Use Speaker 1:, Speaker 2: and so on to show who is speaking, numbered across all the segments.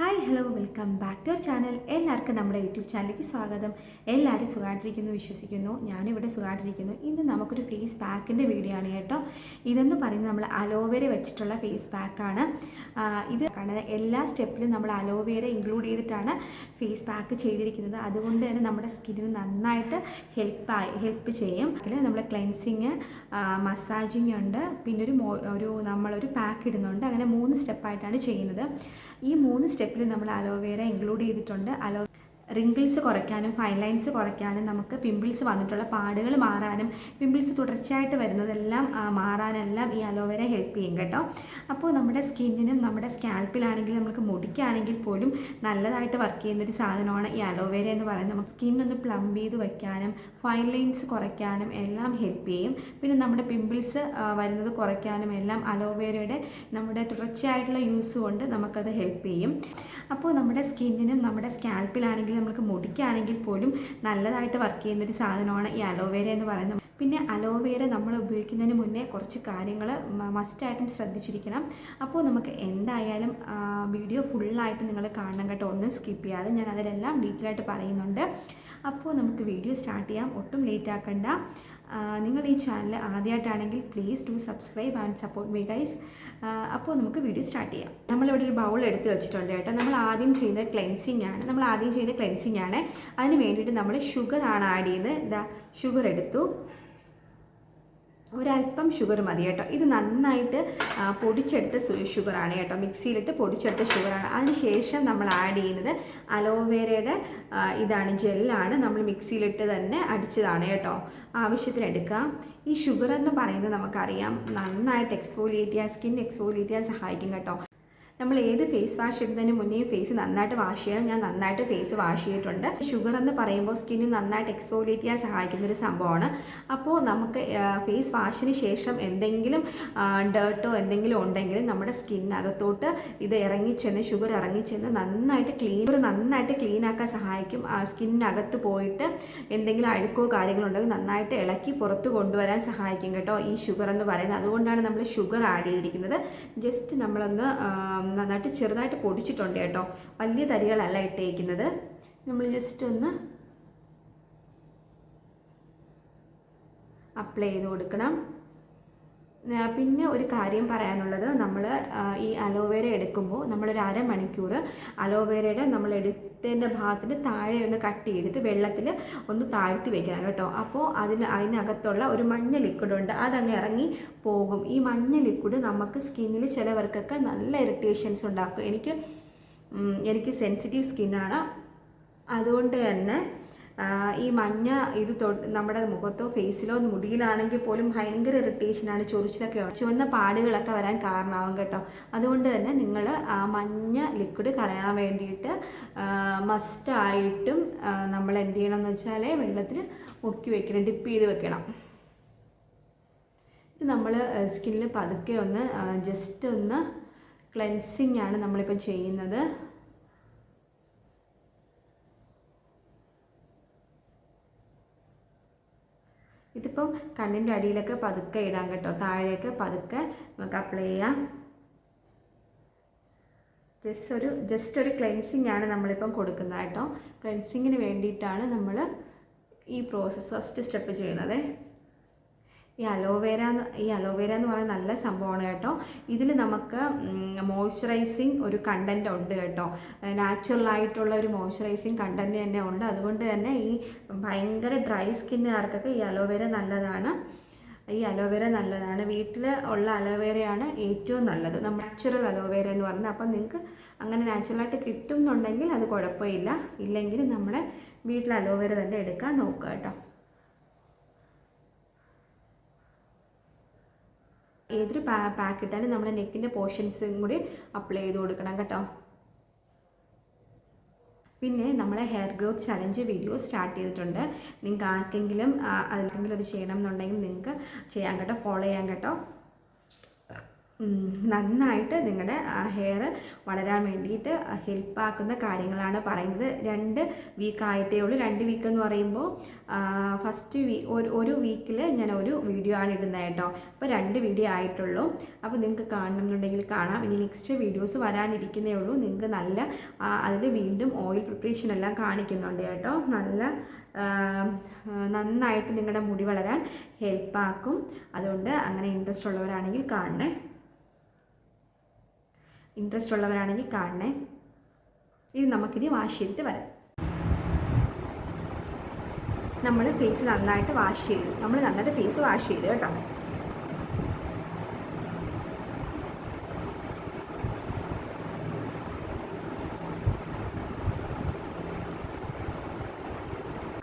Speaker 1: Hi, hi hello welcome back to our channel. എല്ലാവർക്കും നമ്മുടെ YouTube ചാനലിലേക്ക് സ്വാഗതം. എല്ലാവരും സുഖമായിട്ടിരിക്കുന്നു വിശ്വസിക്കുന്നു. ഞാനിവിടെ സുഖമായിട്ടിരിക്കുന്നു. ഇന്ന് നമുക്കൊരു ഫേസ് പാക്കിന്റെ വീഡിയോ ആണ് കേട്ടോ. ഇതെന്ന് പറയുന്നത് നമ്മൾ അലോവേര വെച്ചിട്ടുള്ള ഫേസ് പാക്കാണ്. ഇത് കാണുന്നത് എല്ലാ സ്റ്റെപ്പിലും നമ്മൾ അലോവേര ഇൻക്ലൂഡ് ചെയ്തിട്ടാണ് ഫേസ് പാക്ക് ചെയ്തിരിക്കുന്നത്. അതുകൊണ്ട് തന്നെ നമ്മുടെ സ്കിന്നിന് നന്നായിട്ട് ഹെൽപ്പായി ഹെൽപ്പ് ചെയ്യും. അതിൽ നമ്മൾ ക്ലെൻസിങ് മസാജിങ് ഉണ്ട്. പിന്നെ ഒരു ഒരു നമ്മളൊരു പാക്ക് ഇടുന്നുണ്ട്. അങ്ങനെ മൂന്ന് സ്റ്റെപ്പായിട്ടാണ് ചെയ്യുന്നത്. ഈ മൂന്ന് സ്റ്റെപ്പിൽ നമ്മൾ അലോവേര ഇൻക്ലൂഡ് ചെയ്തിട്ടുണ്ട്. അലോ റിങ്കിൾസ് കുറയ്ക്കാനും ഫൈൻ ലൈൻസ് കുറയ്ക്കാനും നമുക്ക് പിമ്പിൾസ് വന്നിട്ടുള്ള പാടുകൾ മാറാനും പിമ്പിൾസ് തുടർച്ചയായിട്ട് വരുന്നതെല്ലാം മാറാനെല്ലാം ഈ അലോവേര ഹെൽപ്പ് ചെയ്യും കേട്ടോ. അപ്പോൾ നമ്മുടെ സ്കിന്നിനും നമ്മുടെ സ്കാൽപ്പിലാണെങ്കിലും നമുക്ക് മുടിക്കാണെങ്കിൽ പോലും നല്ലതായിട്ട് വർക്ക് ചെയ്യുന്ന ഒരു സാധനമാണ് ഈ അലോവേര എന്ന് പറയുന്നത്. നമുക്ക് സ്കിന്നൊന്ന് പ്ലംബ് ചെയ്ത് വയ്ക്കാനും ഫൈൻ ലൈൻസ് കുറയ്ക്കാനും എല്ലാം ഹെൽപ്പ് ചെയ്യും. പിന്നെ നമ്മുടെ പിമ്പിൾസ് വരുന്നത് കുറയ്ക്കാനും എല്ലാം അലോവേരയുടെ നമ്മുടെ തുടർച്ചയായിട്ടുള്ള യൂസ് കൊണ്ട് നമുക്കത് ഹെൽപ്പ് ചെയ്യും. അപ്പോൾ നമ്മുടെ സ്കിന്നിനും നമ്മുടെ സ്കാൽപ്പിലാണെങ്കിലും നമുക്ക് മുടിക്കാണെങ്കിൽ പോലും നല്ലതായിട്ട് വർക്ക് ചെയ്യുന്ന ഒരു സാധനമാണ് ഈ അലോവേര എന്ന് പറയുന്നത്. പിന്നെ അലോവേര നമ്മൾ ഉപയോഗിക്കുന്നതിന് മുന്നേ കുറച്ച് കാര്യങ്ങൾ മസ്റ്റായിട്ടും ശ്രദ്ധിച്ചിരിക്കണം. അപ്പോൾ നമുക്ക് എന്തായാലും വീഡിയോ ഫുള്ളായിട്ട് നിങ്ങൾ കാണണം കേട്ടോ. ഒന്നും സ്കിപ്പ് ചെയ്യാതെ ഞാൻ അതിലെല്ലാം ഡീറ്റെയിൽ ആയിട്ട് പറയുന്നുണ്ട്. അപ്പോൾ നമുക്ക് വീഡിയോ സ്റ്റാർട്ട് ചെയ്യാം. ഒട്ടും ലേറ്റ് ആക്കണ്ട. നിങ്ങൾ ഈ channel ആദ്യമായിട്ടാണെങ്കിൽ please do subscribe and support me guys അപ്പോൾ നമുക്ക് വീഡിയോ സ്റ്റാർട്ട് ചെയ്യാം. നമ്മളിവിടെ ഒരു ബൗൾ എടുത്ത് വെച്ചിട്ടുണ്ട് കേട്ടോ. നമ്മൾ ആദ്യം ചെയ്യുന്നത് ക്ലെൻസിങ് ആണ്. നമ്മൾ ആദ്യം ചെയ്യുന്നത് ക്ലെൻസിങ് ആണ്. അതിന് വേണ്ടിയിട്ട് നമ്മൾ ഷുഗർ ആണ് ആഡ് ചെയ്യുന്നത്. ഇതാ ഷുഗർ എടുത്തു. ഒരല്പം ഷുഗർ മതി കേട്ടോ. ഇത് നന്നായിട്ട് പൊടിച്ചെടുത്ത ഷുഗറാണ് കേട്ടോ. മിക്സിയിലിട്ട് പൊടിച്ചെടുത്ത ഷുഗറാണ് അതിന് ശേഷം നമ്മൾ ആഡ് ചെയ്യുന്നത് അലോവേരയുടെ ഇതാണ് ജെല്ലാണ് നമ്മൾ മിക്സിയിലിട്ട് തന്നെ അടിച്ചതാണ് കേട്ടോ. ആവശ്യത്തിന് എടുക്കുക ഈ ഷുഗർ എന്ന് പറയുന്നത് നമുക്കറിയാം നന്നായിട്ട് എക്സ്ഫോലിയേറ്റ് ചെയ്യാൻ സ്കിൻ എക്സ്ഫോലിയേറ്റ് ചെയ്യാൻ സഹായിക്കും കേട്ടോ. നമ്മൾ ഏത് ഫേസ് വാഷ് എടുത്തതിന് മുന്നേ ഫേസ് നന്നായിട്ട് വാഷ് ചെയ്യണം. ഞാൻ നന്നായിട്ട് ഫേസ് വാഷ് ചെയ്തിട്ടുണ്ട്. ഷുഗർ എന്ന് പറയുമ്പോൾ സ്കിന്ന് നന്നായിട്ട് എക്സ്പോലേറ്റ് ചെയ്യാൻ സഹായിക്കുന്ന ഒരു സംഭവമാണ്. അപ്പോൾ നമുക്ക് ഫേസ് വാഷിന് ശേഷം എന്തെങ്കിലും ഡേർട്ടോ എന്തെങ്കിലും ഉണ്ടെങ്കിൽ നമ്മുടെ സ്കിന്നകത്തോട്ട് ഇത് ഇറങ്ങിച്ചെന്ന് ഷുഗർ ഇറങ്ങിച്ചെന്ന് നന്നായിട്ട് ക്ലീൻ നന്നായിട്ട് ക്ലീൻ ആക്കാൻ സഹായിക്കും. സ്കിന്നകത്ത് പോയിട്ട് എന്തെങ്കിലും അഴുക്കോ കാര്യങ്ങളോ ഉണ്ടെങ്കിൽ നന്നായിട്ട് ഇളക്കി പുറത്ത് കൊണ്ടുവരാൻ സഹായിക്കും കേട്ടോ ഈ ഷുഗർ എന്ന് പറയുന്നത്. അതുകൊണ്ടാണ് നമ്മൾ ഷുഗർ ആഡ് ചെയ്തിരിക്കുന്നത്. ജസ്റ്റ് നമ്മളൊന്ന് നന്നായിട്ട് ചെറുതായിട്ട് പൊടിച്ചിട്ടുണ്ട് കേട്ടോ. വലിയ തരികളല്ല ഇട്ടേക്കുന്നത്. നമ്മൾ ജസ്റ്റ് ഒന്ന് അപ്ലൈ ചെയ്ത് കൊടുക്കണം. പിന്നെ ഒരു കാര്യം പറയാനുള്ളത് നമ്മൾ ഈ അലോവേര എടുക്കുമ്പോൾ നമ്മളൊരു അരമണിക്കൂർ അലോവേരയുടെ നമ്മൾ എടുത്തതിന്റെ ഭാഗത്തിന്റെ താഴെ ഒന്ന് കട്ട് ചെയ്തിട്ട് വെള്ളത്തിൽ ഒന്ന് താഴ്ത്തി വെക്കണം കേട്ടോ. അപ്പോൾ അതിന് അതിനകത്തുള്ള ഒരു മഞ്ഞ ലിക്വിഡ് ഉണ്ട് അതങ്ങ് ഇറങ്ങി പോകും. ഈ മഞ്ഞ ലിക്വിഡ് നമുക്ക് സ്കിന്നിൽ ചിലവർക്കൊക്കെ നല്ല ഇറിറ്റേഷൻസ് ഉണ്ടാക്കും. എനിക്ക് എനിക്ക് സെൻസിറ്റീവ് സ്കിന്നാണ് അതുകൊണ്ട് തന്നെ ഈ മഞ്ഞ ഇത് നമ്മുടെ മുഖത്തോ ഫേസിലോ മുടിയിലാണെങ്കിൽ പോലും ഭയങ്കര ഇറിറ്റേഷനാണ് ചൊറിച്ചിലൊക്കെ. ചുവന്ന പാടുകളൊക്കെ വരാൻ കാരണമാകും കേട്ടോ. അതുകൊണ്ട് തന്നെ നിങ്ങൾ ആ മഞ്ഞ ലിക്വിഡ് കളയാൻ വേണ്ടിയിട്ട് മസ്റ്റായിട്ടും നമ്മൾ എന്ത് ചെയ്യണം എന്ന് വെച്ചാൽ വെള്ളത്തിൽ മുക്കി വെക്കണം ഡിപ്പ് ചെയ്ത് വെക്കണം. ഇത് നമ്മൾ സ്കിന്നിൽ പതുക്കെ ഒന്ന് ജസ്റ്റ് ഒന്ന് ക്ലെൻസിങ് ആണ് നമ്മളിപ്പോൾ ചെയ്യുന്നത്. ഇതിപ്പം കണ്ണിന്റെ അടിയിലൊക്കെ പതുക്കെ ഇടാം കേട്ടോ. താഴേക്ക് പതുക്കെ നമുക്ക് അപ്ലൈ ചെയ്യാം. ജസ്റ്റ് ഒരു ജസ്റ്റ് ഒരു ക്ലെൻസിങ് ആണ് നമ്മളിപ്പം കൊടുക്കുന്നത് കേട്ടോ. ക്ലെൻസിങ്ങിന് വേണ്ടിയിട്ടാണ് നമ്മൾ ഈ പ്രോസസ്സ് ഫസ്റ്റ് സ്റ്റെപ്പ് ചെയ്യുന്നത്. ഈ അലോവേര ഈ അലോവേര എന്ന് പറയുന്ന നല്ല സംഭവമാണ് കേട്ടോ. ഇതിൽ നമുക്ക് മോയ്സ്ചറൈസിങ് ഒരു കണ്ടന്റ് ഉണ്ട് കേട്ടോ. നാച്ചുറൽ ആയിട്ടുള്ള ഒരു മോയ്സ്ചറൈസിങ് കണ്ടന്റ് തന്നെ ഉണ്ട്. അതുകൊണ്ട് തന്നെ ഈ ഭയങ്കര ഡ്രൈ സ്കിന്നുകാർക്കൊക്കെ ഈ അലോവേര നല്ലതാണ്. ഈ അലോവേര നല്ലതാണ്. വീട്ടിൽ ഉള്ള അലോവേരയാണ് ഏറ്റവും നല്ലത്. നമ്മൾ നാച്ചുറൽ അലോവേര എന്ന് പറയുന്നത്. അപ്പം നിങ്ങൾക്ക് അങ്ങനെ നാച്ചുറലായിട്ട് കിട്ടുന്നുണ്ടെങ്കിൽ അത് കുഴപ്പമില്ല. ഇല്ലെങ്കിൽ നമ്മുടെ വീട്ടിൽ അലോവേര തന്നെ എടുക്കാൻ നോക്കുക കേട്ടോ. ഏതൊരു പാ പാക്ക് ഇട്ടാലും നമ്മുടെ നെക്കിന്റെ പോർഷൻസും കൂടി അപ്ലൈ ചെയ്ത് കൊടുക്കണം കേട്ടോ. പിന്നെ നമ്മളെ hair growth challenge video start ചെയ്തിട്ടുണ്ട്. നിങ്ങൾക്ക് ആർക്കെങ്കിലും ആ, അതിലെങ്കിലും അത് ചെയ്യണം എന്നുണ്ടെങ്കിൽ നിങ്ങൾക്ക് ചെയ്യാൻ കേട്ടോ ഫോളോ ചെയ്യാൻ കേട്ടോ. നന്നായിട്ട് നിങ്ങളുടെ ഹെയർ വളരാൻ വേണ്ടിയിട്ട് ഹെൽപ്പാക്കുന്ന കാര്യങ്ങളാണ് പറയുന്നത്. രണ്ട് വീക്ക് ആയിട്ടേ ഉള്ളൂ. രണ്ട് വീക്ക് എന്ന് പറയുമ്പോൾ ഫസ്റ്റ് വീ ഒരു ഒരു വീക്കിൽ ഞാൻ ഒരു വീഡിയോ ആണ് ഇടുന്നത് കേട്ടോ. അപ്പോൾ രണ്ട് വീഡിയോ ആയിട്ടുള്ളൂ. അപ്പോൾ നിങ്ങൾക്ക് കാണണമെന്നുണ്ടെങ്കിൽ കാണാം. ഇനി നെക്സ്റ്റ് വീഡിയോസ് വരാനിരിക്കുന്നേ ഉള്ളൂ. നിങ്ങൾക്ക് നല്ല അതിൽ വീണ്ടും ഓയിൽ പ്രിപ്പറേഷൻ എല്ലാം കാണിക്കുന്നുണ്ട് കേട്ടോ. നല്ല നന്നായിട്ട് നിങ്ങളുടെ മുടി വളരാൻ ഹെൽപ്പാക്കും അതുകൊണ്ട് അങ്ങനെ ഇൻട്രസ്റ്റ് ഉള്ളവരാണെങ്കിൽ കാണണേ. ഇൻട്രസ്റ്റ് ഉള്ളവരാണെങ്കിൽ കാണണേ. ഇത് നമുക്കിനി വാഷ് ചെയ്തിട്ട് വരാം. നമ്മൾ ഫേസ് നന്നായിട്ട് വാഷ് ചെയ്തു. നമ്മൾ നന്നായിട്ട് ഫേസ് വാഷ് ചെയ്തു കേട്ടോ.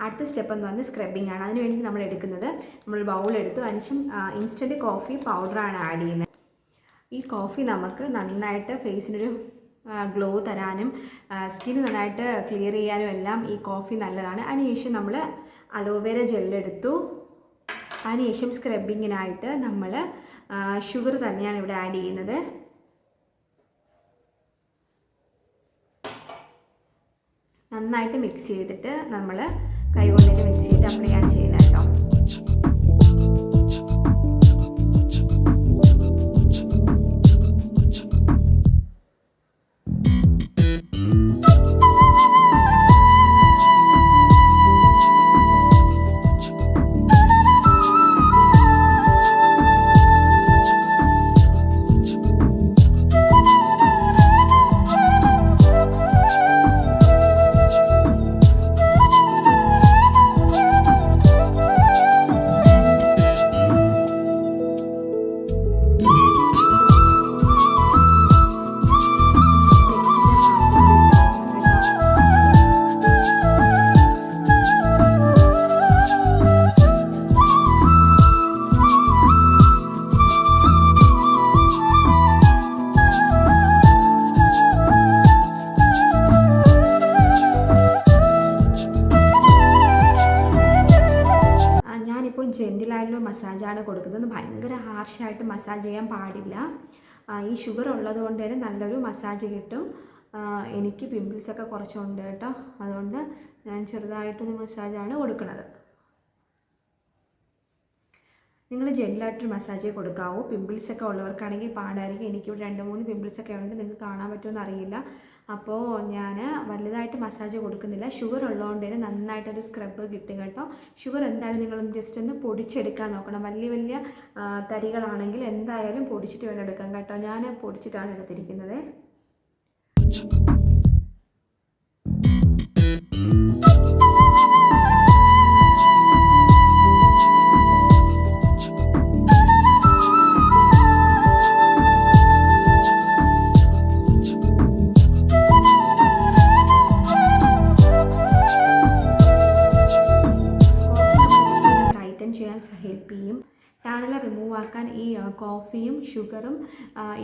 Speaker 1: അടുത്ത സ്റ്റെപ്പ് എന്ന് പറഞ്ഞാൽ സ്ക്രബിംഗ് ആണ്. അതിന് വേണ്ടി നമ്മൾ എടുക്കുന്നത്. നമ്മൾ ബൗൾ എടുത്തു. അതിനുശേഷം ഇൻസ്റ്റന്റ് കോഫി പൗഡറാണ് ആഡ് ചെയ്യുന്നത്. ഈ കോഫി നമുക്ക് നന്നായിട്ട് ഫേസിനൊരു ഗ്ലോ തരാനും സ്കിൻ നന്നായിട്ട് ക്ലിയർ ചെയ്യാനും എല്ലാം ഈ കോഫി നല്ലതാണ്. അതിനുശേഷം നമ്മൾ അലോവേര ജെല്ലെടുത്തു അതിനുശേഷം സ്ക്രബിങ്ങിനായിട്ട് നമ്മൾ ഷുഗർ തന്നെയാണ് ഇവിടെ ആഡ് ചെയ്യുന്നത്. നന്നായിട്ട് മിക്സ് ചെയ്തിട്ട് നമ്മൾ കൈകൊണ്ടിട്ട് മിക്സ് ചെയ്തിട്ട് അപ്ലൈ ആണ് ചെയ്യുന്നത് കേട്ടോ. ഹാർഷായിട്ട് മസാജ് ചെയ്യാൻ പാടില്ല. ഈ ഷുഗർ ഉള്ളത് കൊണ്ട് തന്നെ നല്ലൊരു മസാജ് കിട്ടും. എനിക്ക് പിമ്പിൾസൊക്കെ കുറച്ചുണ്ട് കേട്ടോ. അതുകൊണ്ട് ഞാൻ ചെറുതായിട്ടൊരു മസാജാണ് കൊടുക്കുന്നത്. നിങ്ങൾ ജെന്റിലായിട്ടൊരു മസാജേ കൊടുക്കാവൂ. പിമ്പിൾസ് ഒക്കെ ഉള്ളവർക്കാണെങ്കിൽ പാടായിരിക്കും. എനിക്കിവിടെ രണ്ട് മൂന്ന് പിമ്പിൾസ് ഒക്കെ ഉണ്ട്. നിങ്ങൾക്ക് കാണാൻ പറ്റുമെന്ന് അറിയില്ല. അപ്പോൾ ഞാൻ വലുതായിട്ട് മസാജ് കൊടുക്കുന്നില്ല. ഷുഗർ ഉള്ളതുകൊണ്ട് തന്നെ നന്നായിട്ടൊരു സ്ക്രബ് കിട്ടും കേട്ടോ. ഷുഗർ എന്തായാലും നിങ്ങളൊന്ന് ജസ്റ്റ് ഒന്ന് പൊടിച്ചെടുക്കാൻ നോക്കണം. വലിയ വലിയ തരികളാണെങ്കിൽ എന്തായാലും പൊടിച്ചിട്ട് വേണം എടുക്കാൻ കേട്ടോ. ഞാൻ പൊടിച്ചിട്ടാണ് എടുത്തിരിക്കുന്നത്. ടാനല റിമൂവ് ആക്കാൻ ഈ കോഫിയും ഷുഗറും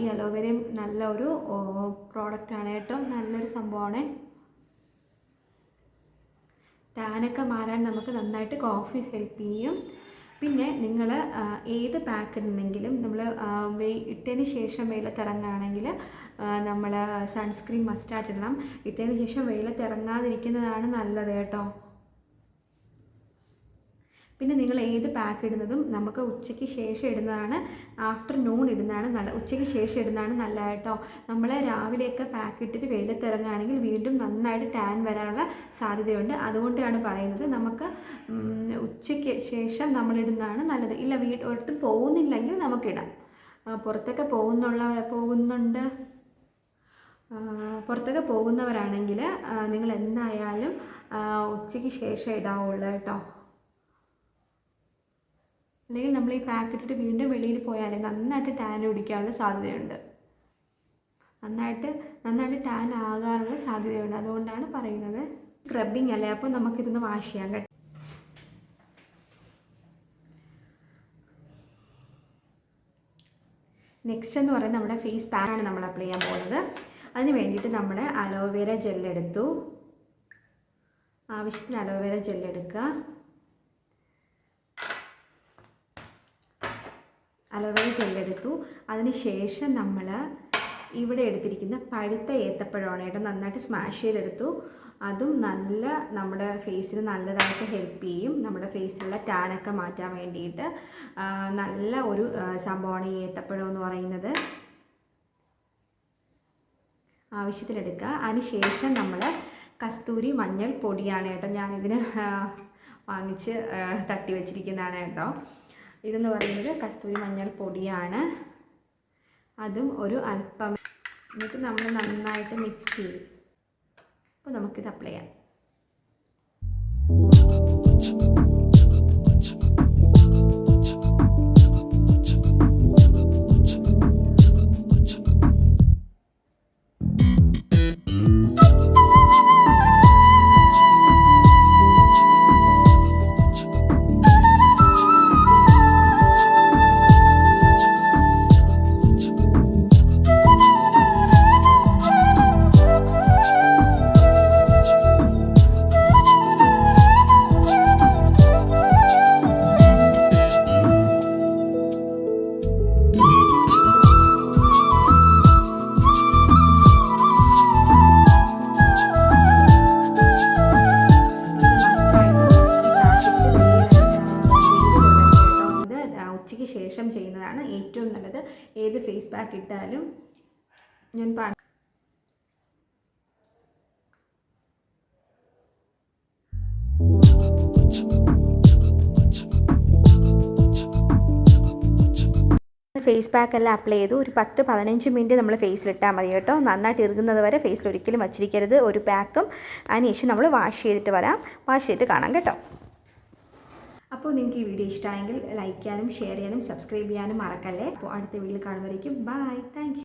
Speaker 1: ഈ അലോവേരയും നല്ല ഒരു പ്രോഡക്റ്റാണ് കേട്ടോ. നല്ലൊരു സംഭവമാണ്. ടാനൊക്കെ മാറാൻ നമുക്ക് നന്നായിട്ട് കോഫി ഹെൽപ്പ് ചെയ്യും. പിന്നെ നിങ്ങൾ ഏത് പാക്ക് ഇടുന്നെങ്കിലും നമ്മൾ ഇട്ടതിന് ശേഷം വെയിലത്തിറങ്ങുകയാണെങ്കിൽ നമ്മൾ സൺസ്ക്രീൻ മസ്റ്റായിട്ട് ഇടണം. ഇട്ടതിന് ശേഷം വെയിലത്തിറങ്ങാതിരിക്കുന്നതാണ് നല്ലത് കേട്ടോ. പിന്നെ നിങ്ങൾ ഏത് പാക്ക് ഇടുന്നതും നമുക്ക് ഉച്ചയ്ക്ക് ശേഷം ഇടുന്നതാണ് ആഫ്റ്റർനൂൺ ഇടുന്നതാണ് നല്ല ഉച്ചയ്ക്ക് ശേഷം ഇടുന്നതാണ് നല്ല കേട്ടോ നമ്മൾ രാവിലെയൊക്കെ പാക്ക് ഇട്ടിട്ട് വെയിലത്തിറങ്ങുകയാണെങ്കിൽ വീണ്ടും നന്നായിട്ട് ടാൻ വരാനുള്ള സാധ്യതയുണ്ട്. അതുകൊണ്ടാണ് പറയുന്നത് നമുക്ക് ഉച്ചയ്ക്ക് ശേഷം നമ്മൾ ഇടുന്നതാണ് നല്ലത്. ഇല്ല വീട് ഒരിടത്തും പോകുന്നില്ലെങ്കിൽ നമുക്കിടാം പുറത്തൊക്കെ പോകുന്നുള്ള പോകുന്നുണ്ട്. പുറത്തൊക്കെ പോകുന്നവരാണെങ്കിൽ നിങ്ങൾ എന്തായാലും ഉച്ചയ്ക്ക് ശേഷം ഇടാവുള്ളൂ കേട്ടോ. അല്ലെങ്കിൽ നമ്മൾ ഈ പാക്ക് ഇട്ടിട്ട് വീണ്ടും വെളിയിൽ പോയാൽ നന്നായിട്ട് ടാൻ പിടിക്കാനുള്ള സാധ്യതയുണ്ട്. നന്നായിട്ട് നന്നായിട്ട് ടാൻ ആകാനുള്ള സാധ്യതയുണ്ട്. അതുകൊണ്ടാണ് പറയുന്നത് സ്ക്രബിങ് അല്ലേ? അപ്പോൾ നമുക്കിതൊന്ന് വാഷ് ചെയ്യാൻ കേട്ടോ. നെക്സ്റ്റ് എന്ന് പറയുന്നത് നമ്മുടെ ഫേസ് പാക്കാണ് നമ്മൾ അപ്ലൈ ചെയ്യാൻ പോകുന്നത്. അതിന് വേണ്ടിയിട്ട് നമ്മൾ അലോവേര ജെല്ലെടുത്തു ആവശ്യത്തിന് അലോവേര ജെല്ലെടുക്കുക അലോവേര ജെല്ലെടുത്തു. അതിന് ശേഷം നമ്മൾ ഇവിടെ എടുത്തിരിക്കുന്ന പഴുത്ത ഏത്തപ്പഴമാണ് നന്നായിട്ട് സ്മാഷ് ചെയ്തെടുത്തു. അതും നല്ല നമ്മുടെ ഫേസിന് നല്ലതായിട്ട് ഹെൽപ്പ് ചെയ്യും. നമ്മുടെ ഫേസിലുള്ള ടാനൊക്കെ മാറ്റാൻ വേണ്ടിയിട്ട്. നല്ല ഒരു സംഭവമാണ് ഈ ഏത്തപ്പഴം എന്ന് പറയുന്നത്. ആവശ്യത്തിനെടുക്കുക. അതിന് ശേഷം നമ്മൾ കസ്തൂരി മഞ്ഞൾ പൊടിയാണ് കേട്ടോ ഞാനിതിന് വാങ്ങിച്ച് തട്ടി വെച്ചിരിക്കുന്നതാണ് കേട്ടോ. ഇതെന്ന് പറയുന്നത് കസ്തൂരി മഞ്ഞൾ പൊടിയാണ്. അതും ഒരു അല്പം എന്നിട്ട് നമ്മൾ നന്നായിട്ട് മിക്സ് ചെയ്യും അപ്പോൾ നമുക്കിത് അപ്ലൈ ചെയ്യാം. ഇട്ടാലും ഞാൻ പ ഫേസ് പാക്ക് എല്ലാം അപ്ലൈ ചെയ്തു. ഒരു പത്ത് പതിനഞ്ച് മിനിറ്റ് നമ്മൾ ഫേസിലിട്ടാൽ മതി കേട്ടോ. നന്നായിട്ട് ഇറുകുന്നത് വരെ ഫേസിൽ ഒരിക്കലും വച്ചിരിക്കരുത്. ഒരു പാക്കും അതിനുശേഷം നമ്മൾ വാഷ് ചെയ്തിട്ട് വരാം. വാഷ് ചെയ്തിട്ട് കാണാം കേട്ടോ. അപ്പോൾ നിങ്ങൾക്ക് ഈ വീഡിയോ ഇഷ്ടമായെങ്കിൽ ലൈക്ക് ചെയ്യാനും ഷെയർ ചെയ്യാനും സബ്സ്ക്രൈബ് ചെയ്യാനും മറക്കല്ലേ? അപ്പോൾ അടുത്ത വീഡിയോയിൽ കാണുമ്പോഴേക്കും ബൈ താങ്ക്